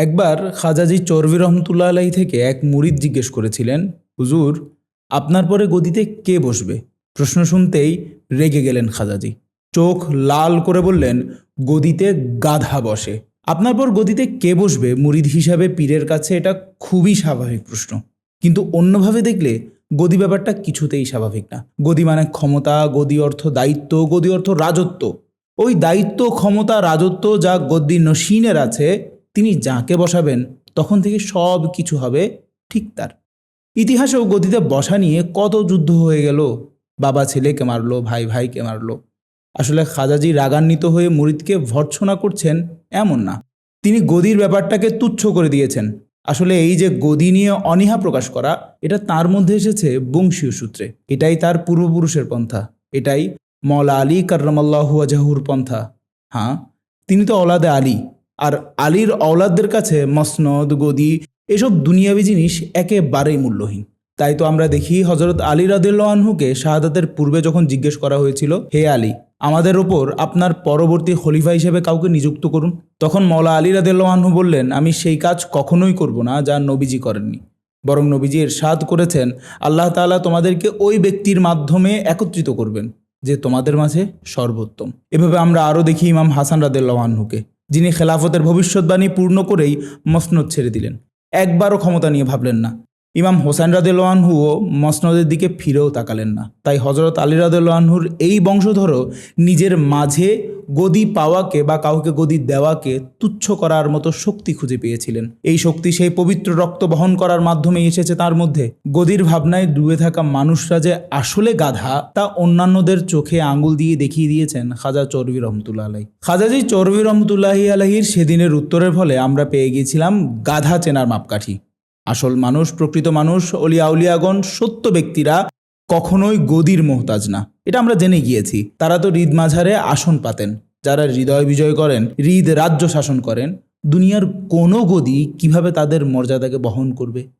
একবার খাজাজি চর্বি রহমতুল্লাহ আলাই থেকে এক মুরিদ জিজ্ঞেস করেছিলেন, হুজুর, আপনার পরে গদিতে কে বসবে? প্রশ্ন শুনতেই রেগে গেলেন খাজাজি। চোখ লাল করে বললেন, গদিতে গাধা বসে। আপনার পর গদিতে কে বসবে? মুরিদ হিসাবে পীরের কাছে এটা খুবই স্বাভাবিক প্রশ্ন। কিন্তু অন্যভাবে দেখলে গদি ব্যাপারটা কিছুতেই স্বাভাবিক না। গদি মানে ক্ষমতা, গদি অর্থ দায়িত্ব, গদি অর্থ রাজত্ব। ওই দায়িত্ব, ক্ষমতা, রাজত্ব যা গদ্দি নসীনের আছে তিনি যাকে বসাবেন, তখন থেকে সব কিছু হবে ঠিক তার। ইতিহাসেও গদিতে বসা নিয়ে কত যুদ্ধ হয়ে গেল। বাবা ছেলেকে মারলো, ভাই ভাইকে মারলো। আসলে খাজাজি রাগান্বিত হয়ে মুরিদকে ভর্ৎসনা করছেন এমন না। তিনি গদির ব্যাপারটাকে তুচ্ছ করে দিয়েছেন। আসলে এই যে গদি নিয়ে অনীহা প্রকাশ করা, এটা তার মধ্যে এসেছে বংশীয় সূত্রে। এটাই তার পূর্বপুরুষের পন্থা। এটাই মৌলা আলী কার্রামাল্লাহু আজাহুর পন্থা। হ্যাঁ তিনি তো অলাদে আলী। আর আলীর অওলাদদের কাছে মসনদ, গদি এসব দুনিয়াবি জিনিস একেবারেই মূল্যহীন। তাই তো আমরা দেখি হজরত আলী রাদিল্লাহকে শাহাদাতের পূর্বে যখন জিজ্ঞেস করা হয়েছিল, হে আলী, আমাদের ওপর আপনার পরবর্তী খলিফা হিসেবে কাউকে নিযুক্ত করুন? তখন মৌলা আলী রাদিল্লাহু বললেন, আমি সেই কাজ কখনোই করব না যা নবীজি করেননি। বরং নবীজি এরশাদ করেছেন, আল্লাহ তাআলা তোমাদেরকে ওই ব্যক্তির মাধ্যমে একত্রিত করবেন, যে তোমাদের মাঝে সর্বোত্তম। এভাবে আমরা আরও দেখি ইমাম হাসান রাদিল্লাহকে যিনি খেলাফতের ভবিষ্যৎবাণী পূর্ণ করেই মসনদ ছেড়ে দিলেন। একবারও ক্ষমতা নিয়ে ভাবলেন না। ইমাম হোসেন রাদেলানহুও মসনদের দিকে ফিরেও তাকালেন না। তাই হজরত আলী রাদেলানহুর এই বংশধরও নিজের মাঝে গদি পাওয়াকে বা কাউকে গদি দেওয়াকে তুচ্ছ করার মতো শক্তি খুঁজে পেয়েছিলেন। এই শক্তি সেই পবিত্র রক্ত বহন করার মাধ্যমে এসেছে তার মধ্যে। গদির ভাবনায় ডুবে থাকা মানুষরা যে আসলে গাধা, তা অন্যান্যদের চোখে আঙ্গুল দিয়ে দেখিয়ে দিয়েছেন খাজা চর্বি রহমতুল্লাহ আলাই খাজাজি চর্বি রহমতুল্লাহি আলাহির সেদিনের উত্তরের ফলে আমরা পেয়ে গিয়েছিলাম গাধা চেনার মাপকাঠি। আসল মানুষ, প্রকৃত মানুষ, অলিয়া উলিয়াগণ, সত্য ব্যক্তিরা কখনোই গদির মোহতাজ না। এটা আমরা জেনে গিয়েছি। তারা তো হৃদ মাঝারে আসন পাতেন, যারা হৃদয় বিজয় করেন, হৃদ রাজ্য শাসন করেন। দুনিয়ার কোনো গদি কীভাবে তাদের মর্যাদাকে বহন করবে?